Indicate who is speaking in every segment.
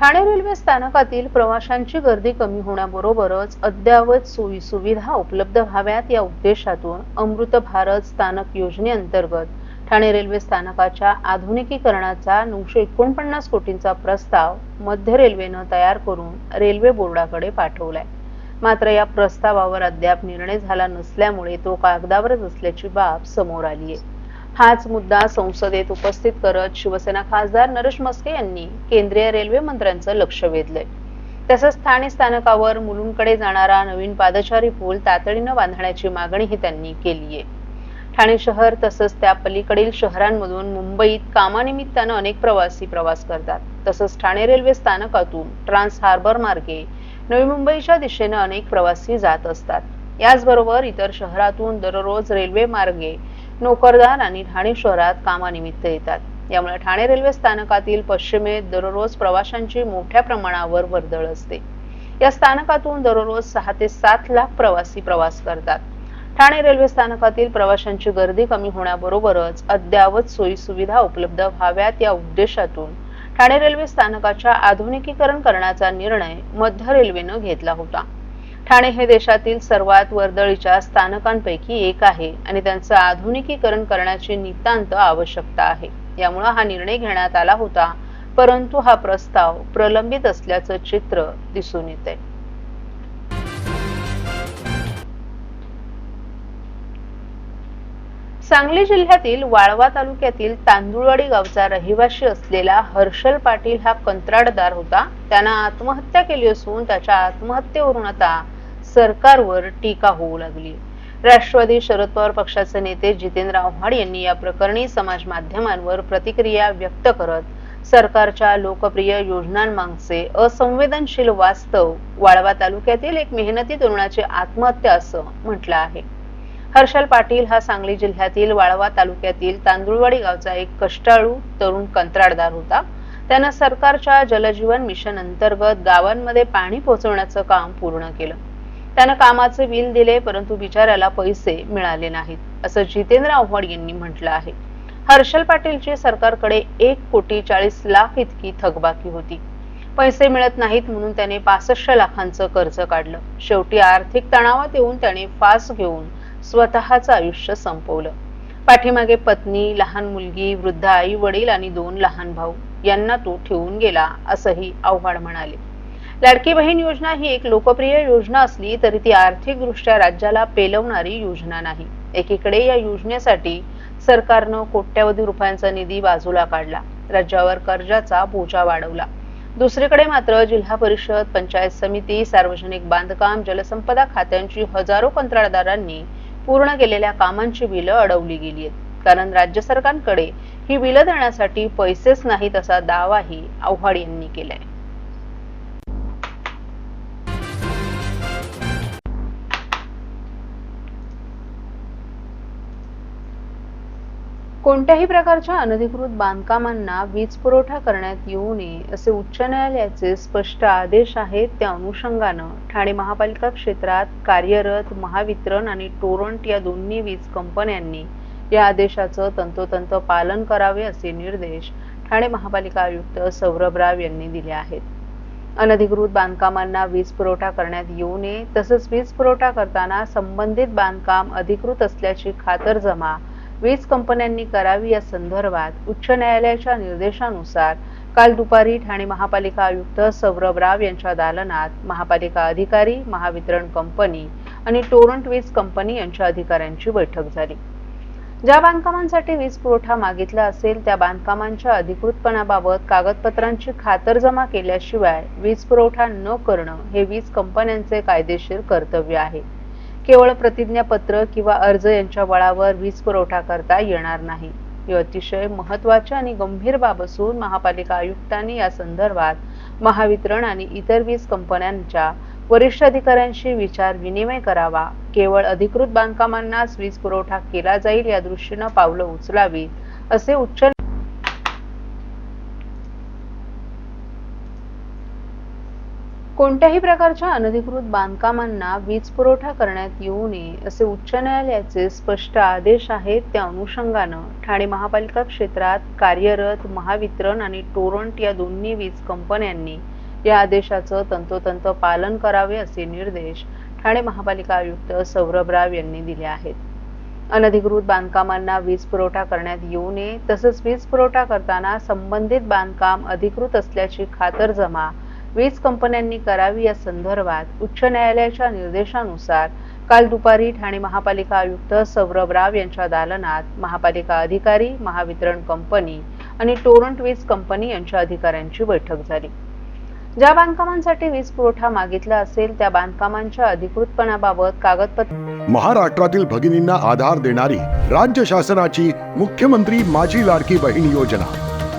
Speaker 1: Thane railway स्थानकातील प्रवाशांची गर्दी कमी होण्याबरोबरच अद्ययावत सोयी सुविधा उपलब्ध व्हाव्यात या उद्देशातून अमृत भारत स्थानक योजनेअंतर्गत ठाणे रेल्वे स्थानकाच्या आधुनिकीकरणाचा नऊशे एकोणपन्नास कोटींचा प्रस्ताव मध्य रेल्वेनं तयार करून रेल्वे बोर्डाकडे पाठवलाय. मात्र या प्रस्तावावर अद्याप निर्णय झाला नसल्यामुळे तो कागदावरच असल्याची बाब समोर आली आहे हाच मुद्दा संसदेत उपस्थित करत शिवसेना खासदार नरेश मस्के यांनी केंद्रीय रेल्वे मंत्र्यांचं लक्ष वेधलंय. तसंच ठाणे स्थानकावर मुलुंडकडे जाणारा नवीन पादचारी पूल तातडीनं बांधण्याची मागणीही त्यांनी केली आहे ठाणे शहर तसंच त्या पलीकडील शहरांमधून मुंबईत कामानिमित्तानं अनेक प्रवासी प्रवास करतात. तसंच ठाणे रेल्वे स्थानकातून ट्रान्स हार्बर मार्गे नवी मुंबईच्या दिशेनं अनेक प्रवासी जात असतात. याचबरोबर इतर शहरातून दररोज रेल्वे मार्गे नोकरदार आणि ठाणे शहरात कामानिमित्त येतात. यामुळे ठाणे रेल्वे स्थानकातील पश्चिमेत दररोज प्रवाशांची मोठ्या प्रमाणावर वर्दळ असते. या स्थानकातून दररोज सहा ते सात लाख प्रवासी प्रवास करतात. ठाणे रेल्वे स्थानकातील प्रवाशांची गर्दी कमी होण्याबरोबरच अद्ययावत सोयी सुविधा उपलब्ध व्हाव्यात या उद्देशातून ठाणे रेल्वे स्थानकाच्या आधुनिकीकरण करण्याचा निर्णय मध्य रेल्वेनं घेतला होता. ठाणे हे देशातील सर्वात वर्दळीच्या स्थानकांपैकी एक आहे आणि त्यांचं आधुनिकीकरण करण्याची नितांत आवश्यकता आहे. यामुळे हा निर्णय घेण्यात आला होता परंतु हा प्रस्ताव प्रलंबित असल्याचं चित्र दिसून येते सांगली जिल्ह्यातील वाळवा तालुक्यातील तांदुळवाडी गावचा रहिवासी असलेला हर्षल पाटील हा कंत्राटदार होता. त्यानं आत्महत्या केली असून त्याच्या आत्महत्येवरून आता सरकारवर टीका होऊ लागली. राष्ट्रवादी शरद पवार पक्षाचे नेते जितेंद्र आव्हाड यांनी या प्रकरणी समाज माध्यमांवर प्रतिक्रिया व्यक्त करत सरकारच्या लोकप्रिय योजनांमागचे असंवेदनशील वास्तव वाळवा तालुक्यातील एक मेहनती तरुणाची आत्महत्या असं म्हटलं आहे. हर्षल पाटील हा सांगली जिल्ह्यातील वाळवा तालुक्यातील तांदुळवाडी गावचा एक कष्टाळू तरुण कंत्राटदार होता. त्यानं सरकारच्या जलजीवन मिशन अंतर्गत गावांमध्ये पाणी पोहोचवण्याचं काम पूर्ण केलं. त्यानं कामाचे बिल दिले परंतु बिचाऱ्याला पैसे मिळाले नाहीत असं जितेंद्र आव्हाड यांनी म्हटलं आहे. हर्षल पाटीलची सरकारकडे एक कोटी चाळीस लाख इतकी थकबाकी होती. पैसे मिळत नाहीत म्हणून त्याने पासष्ट लाखांचं कर्ज काढलं. शेवटी आर्थिक तणावात येऊन त्याने फास घेऊन स्वतःचं आयुष्य संपवलं. पाठीमागे पत्नी लहान मुलगी वृद्ध आई वडील आणि दोन लहान भाऊ यांना तो ठेवून गेला असंही आव्हाड म्हणाले. लाडकी बहीण योजना ही एक लोकप्रिय योजना असली तरी ती आर्थिकदृष्ट्या राज्याला पेलवणारी योजना नाही. एकीकडे या योजनेसाठी सरकारनं कोट्यवधी रुपयांचा निधी बाजूला काढला राज्यावर कर्जाचा बोजा वाढवला. दुसरीकडे मात्र जिल्हा परिषद पंचायत समिती सार्वजनिक बांधकाम जलसंपदा खात्यांची हजारो कंत्राटदारांनी पूर्ण केलेल्या कामांची बिलं अडवली गेली आहेत. कारण राज्य सरकारकडे ही बिलं देण्यासाठी पैसेच नाहीत असा दावाही आव्हाड यांनी केलाय. कोणत्याही प्रकारच्या अनधिकृत बांधकामांना वीज पुरवठा करण्यात येऊ नये असे उच्च न्यायालयाचे स्पष्ट आदेश आहेत. त्या अनुषंगानं ठाणे महापालिका क्षेत्रात कार्यरत महावितरण आणि टोरंट या दोन्ही वीज कंपन्यांनी या आदेशाचं तंतोतंत पालन करावे असे निर्देश ठाणे महापालिका आयुक्त सौरभ राव यांनी दिले आहेत. अनधिकृत बांधकामांना वीज पुरवठा करण्यात येऊ नये तसंच वीज पुरवठा करताना संबंधित बांधकाम अधिकृत असल्याची खातरजमा वीज कंपन्यांनी करावी या संदर्भात उच्च न्यायालयाच्या निर्देशानुसार काल दुपारी ठाणे महापालिका आयुक्त सौरभ राव यांच्या दालनात महापालिका अधिकारी महावितरण कंपनी आणि टोरंट वीज कंपनी यांच्या अधिकाऱ्यांची बैठक झाली. ज्या बांधकामांसाठी वीज पुरवठा मागितला असेल त्या बांधकामांच्या अधिकृतपणाबाबत कागदपत्रांची खातरजमा केल्याशिवाय वीज पुरवठा न करणं हे वीज कंपन्यांचे कायदेशीर कर्तव्य आहे. केवळ प्रतिज्ञापत्र किंवा अर्ज यांच्या बळावर वीज पुरवठा करता येणार नाही. ही अतिशय महत्वाची आणि गंभीर बाब असून महापालिका आयुक्तांनी या संदर्भात महावितरण आणि इतर वीज कंपन्यांच्या वरिष्ठ अधिकाऱ्यांशी विचार विनिमय करावा. केवळ अधिकृत बांधकामांनाच वीज पुरवठा केला जाईल या दृष्टीनं पावलं उचलावीत असे उच्च कोणत्याही प्रकारच्या अनधिकृत बांधकामांना वीज पुरवठा करण्यात येऊ नये असे उच्च न्यायालयाचे स्पष्ट आदेश आहेत. त्या अनुषंगानं ठाणे महापालिका क्षेत्रात कार्यरत महावितरण आणि टोरंट या दोन्ही वीज कंपन्यांनी या आदेशाचं तंतोतंत पालन करावे असे निर्देश ठाणे महापालिका आयुक्त सौरभ राव यांनी दिले आहेत. अनधिकृत बांधकामांना वीज पुरवठा करण्यात येऊ नये तसंच वीज पुरवठा करताना संबंधित बांधकाम अधिकृत असल्याची खातरजमा वीज कंपन्यांनी करावी या संदर्भात उच्च न्यायालयाच्या निर्देशानुसार काल दुपारी ठाणे महापालिका आयुक्त सौरभ राव यांच्या दालनात महापालिका अधिकारी महावितरण कंपनी आणि टोरंट वीज कंपनी यांच्या अधिकाऱ्यांची बैठक झाली. ज्या बांधकामांसाठी वीज पुरवठा मागितला असेल त्या बांधकामांच्या अधिकृतपणाबाबत कागदपत्र
Speaker 2: महाराष्ट्रातील भगिनींना आधार देणारी राज्य शासनाची मुख्यमंत्री माझी लाडकी बहीण योजना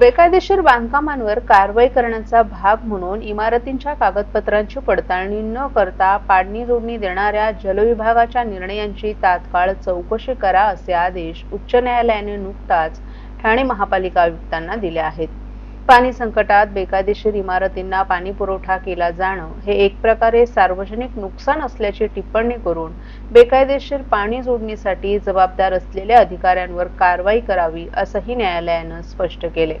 Speaker 1: बेकायदेशीर बांधकामांवर कारवाई करण्याचा भाग म्हणून इमारतींच्या कागदपत्रांची पडताळणी न करता पाडणी जोडणी देणाऱ्या जलविभागाच्या निर्णयांची तात्काळ चौकशी करा असे आदेश उच्च न्यायालयाने नुकताच ठाणे महापालिका आयुक्तांना दिले आहेत. पाणी संकटात बेकायदेशीर इमारतींना पाणी पुरवठा केला जाणं हे एक प्रकारे सार्वजनिक नुकसान असल्याची टिप्पणी करून बेकायदेशीर पाणी जोडणीसाठी जबाबदार असलेल्या अधिकाऱ्यांवर कारवाई करावी असंही न्यायालयानं स्पष्ट केले.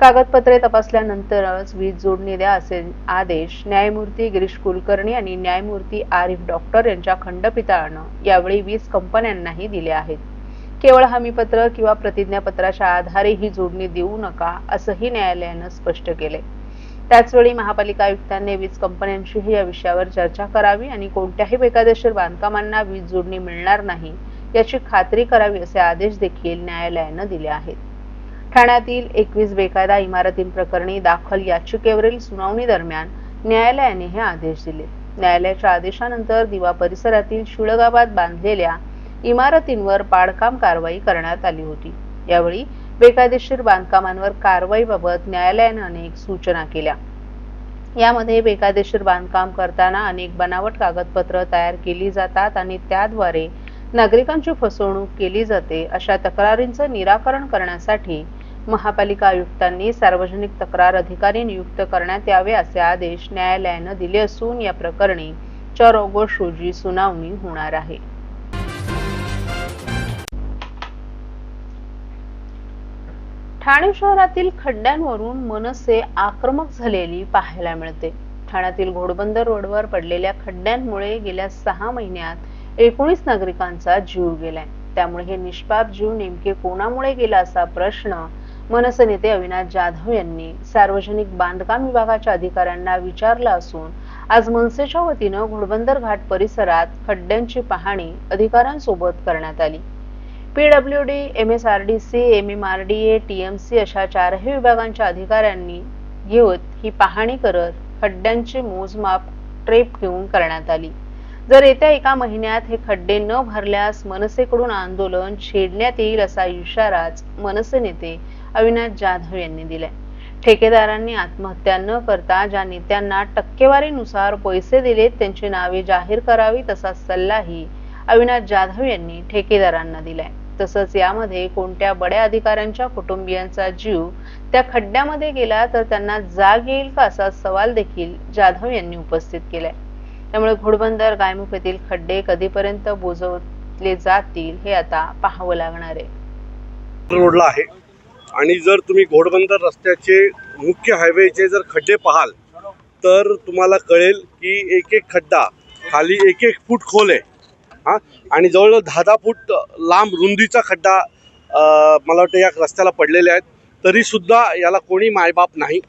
Speaker 1: कागदपत्रे तपासल्यानंतरच वीज जोडणी द्या असे आदेश न्यायमूर्ती गिरीश कुलकर्णी आणि न्यायमूर्ती आरिफ डॉक्टर यांच्या खंडपीठानं यावेळी वीज कंपन्यांनाही दिले आहेत. केवळ हमीपत्र किंवा प्रतिज्ञापत्राच्या आधारे ही जोडणी देऊ नका असंही न्यायालयानं स्पष्ट केले त्याचवेळी महापालिका आयुक्तांनी वीज कंपन्यांशीही या विषयावर चर्चा करावी आणि कोणत्याही बेकायदेशीर बांधकामांना वीज जोडणी मिळणार नाही याची खात्री करावी असे आदेश देखील न्यायालयानं दिले आहेत. ठाण्यातील एकवीस बेकायदा इमारतींप्रकरणी दाखल याचिकेवरील सुनावणी दरम्यान न्यायालयाने हे आदेश दिले. न्यायालयाच्या आदेशानंतर दिवा परिसरातील शिळगावात बांधलेल्या इमारतींवर पाडकाम कारवाई करण्यात आली होती. यावेळी बेकायदेशीर बांधकामांवर कारवाईबाबत न्यायालयानं अनेक सूचना केल्या. यामध्ये बेकायदेशीर बांधकाम करताना अनेक बनावट कागदपत्र तयार केली जातात आणि त्याद्वारे नागरिकांची फसवणूक केली जाते अशा तक्रारींचं निराकरण करण्यासाठी महापालिका आयुक्तांनी सार्वजनिक तक्रार अधिकारी नियुक्त करण्यात यावे असे आदेश न्यायालयानं दिले असून या प्रकरणी चार ऑगस्ट रोजी सुनावणी होणार आहे. ठाणे शहरातील खड्ड्यांवरून मनसे आक्रमक झालेली पाहायला मिळते. ठाण्यातील घोडबंदर रोडवर पडलेल्या खड्ड्यांमुळे गेल्या सहा महिन्यात एकोणीस नागरिकांचा जीव गेलाय. त्यामुळे हे निष्पाप जीव नेमके कोणामुळे गेला असा प्रश्न मनसे नेते अविनाश जाधव यांनी सार्वजनिक बांधकाम विभागाच्या अधिकाऱ्यांना विचारला असून आज मनसेच्या वतीनं घोडबंदर घाट परिसरात खड्ड्यांची पाहणी अधिकाऱ्यांसोबत करण्यात आली. PWD M S R D C M M R D A T M C अशा चारही विभागांच्या अधिकाऱ्यांनी घेऊन ही पाहणी करत खड्ड्यांचे मोजमाप ट्रेप घेऊन करण्यात आली. जर येत्या एका महिन्यात हे खड्डे न भरल्यास मनसेकडून आंदोलन छेडण्यात येईल असा इशाराच मनसे नेते अविनाश जाधव यांनी दिलाय. ठेकेदारांनी आत्महत्या न करता ज्या नेत्यांना टक्केवारीनुसार पैसे दिलेत त्यांची नावे जाहीर करावीत असा सल्लाही अविनाश जाधव यांनी ठेकेदारांना दिलाय. तसंच यामध्ये कोणत्या बड्या अधिकाऱ्यांच्या कुटुंबियांचा जीव त्या खड्ड्यामध्ये गेला तर त्यांना जाग येईल का असा सवाल देखील जाधव यांनी उपस्थित केलाय. त्यामुळे घोडबंदर गायमुख येथील खड्डे कधीपर्यंत बुजवले जातील हे आता पाहावं लागणार आहे.
Speaker 3: रोडला आहे. आणि जर तुम्ही घोडबंदर रस्त्याचे मुख्य हायवेचे जर खड्डे पाहाल तर तुम्हाला कळेल की एक एक खड्डा खाली एक एक फूट खोल आहे. हां. आणि जवळजवळ दहा दहा फूट लांब रुंदीचा खड्डा मला वाटतं या रस्त्याला पडलेले आहेत. तरीसुद्धा याला कोणी मायबाप नाही.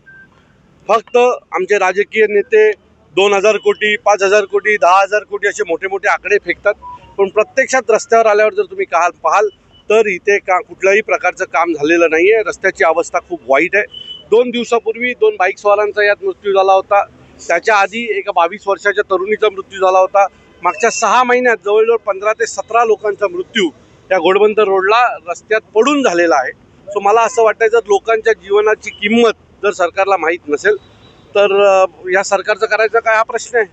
Speaker 3: फक्त आमचे राजकीय नेते दोन हजार कोटी पाच हजार कोटी दहा हजार कोटी असे मोठे मोठे आकडे फेकतात. पण प्रत्यक्षात रस्त्यावर आल्यावर जर तुम्ही काल पाहाल तर इथे का कुठल्याही प्रकारचं काम झालेलं नाही आहे रस्त्याची अवस्था खूप वाईट आहे. दोन दिवसापूर्वी दोन बाईक यात मृत्यू झाला होता. त्याच्या आधी एका बावीस वर्षाच्या तरुणीचा मृत्यू झाला होता. मागच्या सहा महिन्यात जवळजवळ पंधरा ते सतरा लोकांचा मृत्यू या घोडबंदर रोडला रस्त्यात पडून झालेला आहे. सो मला असं वाटतं जर लोकांच्या जीवनाची किंमत जर सरकारला माहीत नसेल तर या सरकारचं करायचं काय हा प्रश्न आहे.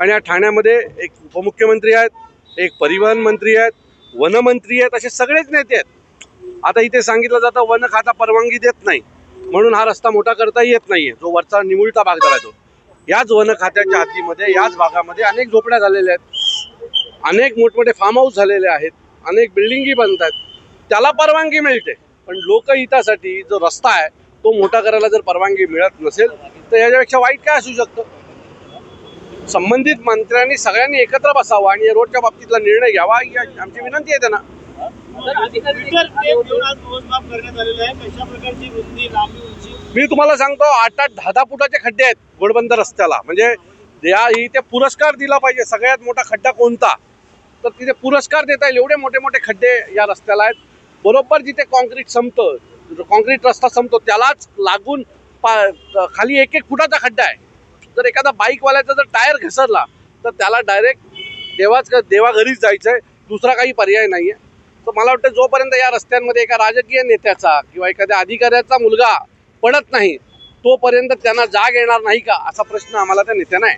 Speaker 3: आणि या ठाण्यामध्ये एक उपमुख्यमंत्री आहेत एक परिवहन मंत्री आहेत वनमंत्री आहेत असे सगळेच नेते आहेत. आता इथे सांगितलं जातं वन खाता परवानगी देत नाही. म्हणून हा रस्ता मोठा करता येत नाही आहे जो वरचा निमुळता भाग झाला तो. याच वन खात्याच्या हद्दीमध्ये याच भागामध्ये अनेक झोपड्या झालेल्या आहेत. अनेक मोठमोठे फार्म हाऊस झालेले आहेत. अनेक बिल्डिंगी बनत आहेत. त्याला परवानगी मिळते. पण लोकहितासाठी जो रस्ता आहे तो मोठा करायला जर परवानगी मिळत नसेल तर याच्यापेक्षा वाईट काय असू शकतं? संबंधित मंत्र्यांनी सगळ्यांनी एकत्र बसावं आणि या रोडच्या बाबतीतला निर्णय घ्यावा ही आमची विनंती आहे त्यांना. मी तुम्हाला सांगतो आठ आठ दहा दहा फुटाचे खड्डे आहेत घोडबंदर रस्त्याला. म्हणजे या इथे पुरस्कार दिला पाहिजे. सगळ्यात मोठा खड्डा कोणता? तर तिथे पुरस्कार देता येईल. एवढे मोठे मोठे खड्डे या रस्त्याला आहेत. बरोबर जिथे कॉन्क्रीट संपतं कॉन्क्रीट रस्ता संपतो त्यालाच लागून पा खाली एक एक फुटाचा खड्डा आहे. जर एखादा बाईकवाल्याचा जर टायर घसरला तर त्याला डायरेक्ट देवाच देवा घरीच जायचं आहे दुसरा काही पर्याय नाही आहे तर मला वाटतं जोपर्यंत या रस्त्यांमध्ये एका राजकीय नेत्याचा किंवा एखाद्या अधिकाऱ्याचा मुलगा पडत नाही तोपर्यंत त्यांना जाग येणार नाही का? असा प्रश्न आम्हाला त्या नेत्यांना आहे.